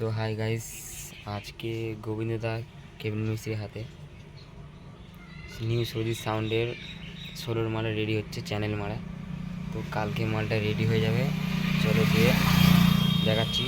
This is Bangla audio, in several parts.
তো হাই গাইস আজকে গোবিন্দদা কেবিন মিস্ত্রির হাতে নিউ সৌদি সাউন্ডের ষোলোর মালা রেডি হচ্ছে চ্যানেল মারা তো কালকে মালটা রেডি হয়ে যাবে চলো গিয়ে দেখাচ্ছি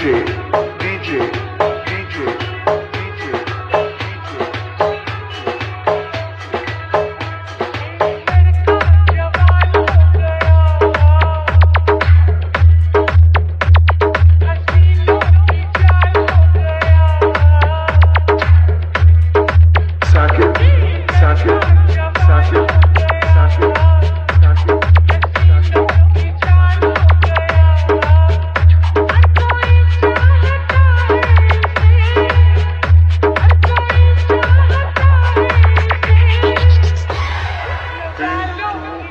DJ, DJ.